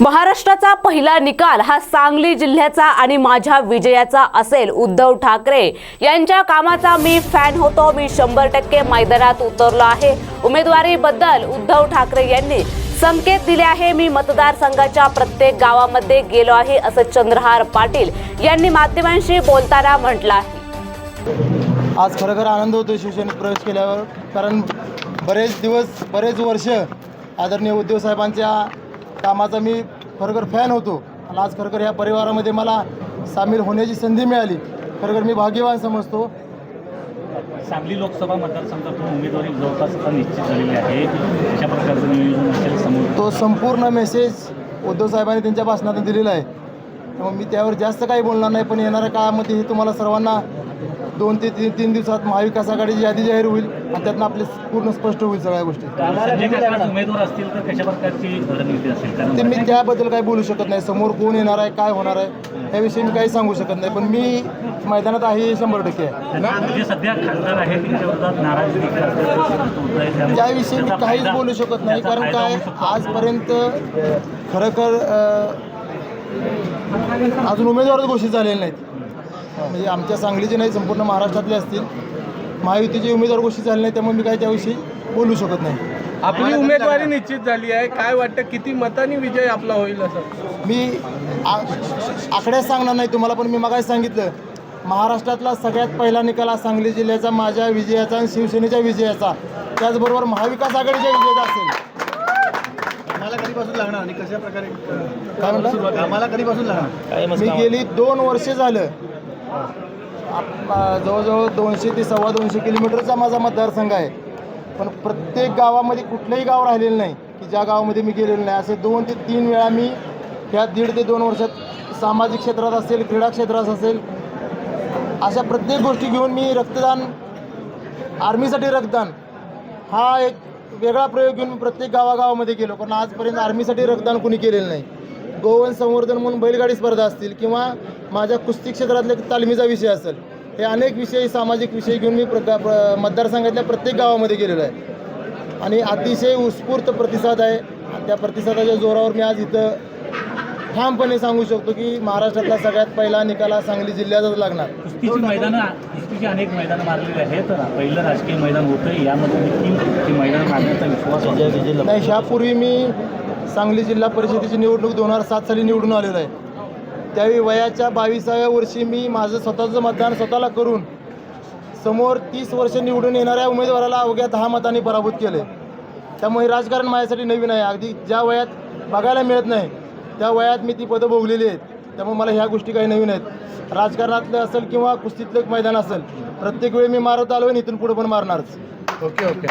महाराष्ट्राचा पहिला निकाल हा सांगली जिल्ह्याचा आणि माझ्या विजयाचा असेल उद्धव ठाकरे. यांच्या कामाचा मी फॅन होतो. मी शंभर टक्के मैदानात उतरलो आहे. उमेदवारीबद्दल उद्धव ठाकरे यांनी संकेत दिले आहे. मी मतदारसंघाच्या प्रत्येक गावामध्ये गेलो आहे असं चंद्रहार पाटील यांनी माध्यमांशी बोलताना म्हटलं आहे. आज खरोखर आनंद होतो शिवसेनेत प्रवेश केल्यावर कारण बरेच दिवस बरेच वर्ष आदरणीय उद्धव साहेबांच्या कामाचा मी खरोखर फॅन होतो. आणि आज खरोखर ह्या परिवारामध्ये मला सामील होण्याची संधी मिळाली. खरोखर मी भाग्यवान समजतो. सांगली लोकसभा मतदारसंघातून उमेदवारी जवळपास निश्चित झालेली आहे. अशा प्रकारचं नियोजन असेल समोर? तो संपूर्ण मेसेज उद्धव साहेबांनी त्यांच्या भाषणातून दिलेला आहे. त्यामुळे मी त्यावर जास्त काही बोलणार नाही पण येणाऱ्या काळामध्ये हे तुम्हाला सर्वांना दोन ते तीन तीन दिवसात महाविकास आघाडीची यादी जाहीर होईल आणि त्यातनं आपले पूर्ण स्पष्ट होईल सगळ्या गोष्टी. संजय काका उमेदवार असतील तर कशा प्रकारची रणनीती असेल? ते मी त्याबद्दल काही बोलू शकत नाही. समोर कोण येणार आहे काय होणार आहे याविषयी मी काही सांगू शकत नाही. पण मी मैदानात आहे हे शंभर टक्के आहे. सध्या खासदार त्याविषयी मी काहीच बोलू शकत नाही. कारण काय. आजपर्यंत खरोखर अं, अजून उमेदवारच घोषित झालेले नाहीत. म्हणजे आमच्या सांगलीचे नाही संपूर्ण महाराष्ट्रातले असतील. महायुतीचे उमेदवार घोषित झाले नाही त्यामुळे मी काही त्याविषयी बोलू शकत नाही. आपली उमेदवारी निश्चित झाली आहे. काय वाटतं किती मतांनी विजय आपला होईल असं? मी आ- आकड्यात सांगणार नाही तुम्हाला पण मी मगाशी सांगितलं. महाराष्ट्रातला सगळ्यात पहिला निकाल हा सांगली जिल्ह्याचा माझ्या विजयाचा आणि शिवसेनेच्या विजयाचा. त्याचबरोबर महाविकास आघाडीच्या विजयाचा असेल. आम्हाला कधीपासून लागणार आणि कशा प्रकारे काय म्हणलं? कधीपासून लागणार? मी गेली दोन वर्षे झालं. आप- जवळजवळ दोनशे ते सव्वा दोनशे किलोमीटरचा माझा मतदारसंघ आहे. पण प्रत्येक गावामध्ये कुठलंही गाव राहिलेलं नाही की ज्या गावामध्ये मी गेलेलो नाही. असे दोन ते तीन वेळा मी ह्या दीड ते दोन वर्षात सामाजिक क्षेत्रात असेल क्रीडा क्षेत्रात असेल अशा प्रत्येक गोष्टी घेऊन मी रक्तदान आर्मीसाठी रक्तदान हा एक वेगळा प्रयोग घेऊन प्रत्येक गावागावामध्ये गेलो. पण आजपर्यंत आर्मीसाठी रक्तदान कुणी केलेलं नाही. गोवन संवर्धन म्हणून बैलगाडी स्पर्धा असतील किंवा माझ्या कुस्ती क्षेत्रातले तालमीचा विषय असेल हे अनेक विषय सामाजिक विषय घेऊन मी प्र प्र- मतदारसंघातल्या प्रत्येक गावामध्ये गेलेलो आहे. आणि अतिशय उत्स्फूर्त प्रतिसाद आहे. त्या प्रतिसादाच्या जोरावर मी आज इथं ठामपणे सांगू शकतो की महाराष्ट्रातला सगळ्यात पहिला निकाल हा सांगली जिल्ह्यातच लागणार. कुस्तीची मैदानं कुस्तीची अनेक मैदानं मारलेली आहेत. पहिलं राजकीय मैदान होतं यामध्ये देखील मैदान मारण्याचा विश्वास नाही ह्यापूर्वी मी सांगली जिल्हा परिषदेची निवडणूक दोन हजार सात साली निवडून आलेलो आहे. त्यावेळी वयाच्या बावीसाव्या वर्षी मी माझं स्वतःचं मतदान स्वतःला करून समोर तीस वर्ष निवडून येणाऱ्या उमेदवाराला अवघ्या दहा मतांनी पराभूत केले. त्यामुळे राजकारण माझ्यासाठी नवीन आहे. अगदी ज्या वयात बघायला मिळत नाही त्या वयात मी ती पदं भोगलेली आहेत. त्यामुळे मला ह्या गोष्टी काही नवीन आहेत. राजकारणातलं असेल किंवा कुस्तीतलं एक मैदान असेल प्रत्येक वेळी मी मारत आलो आणि इथून पुढे पण मारणारच. Okay okay.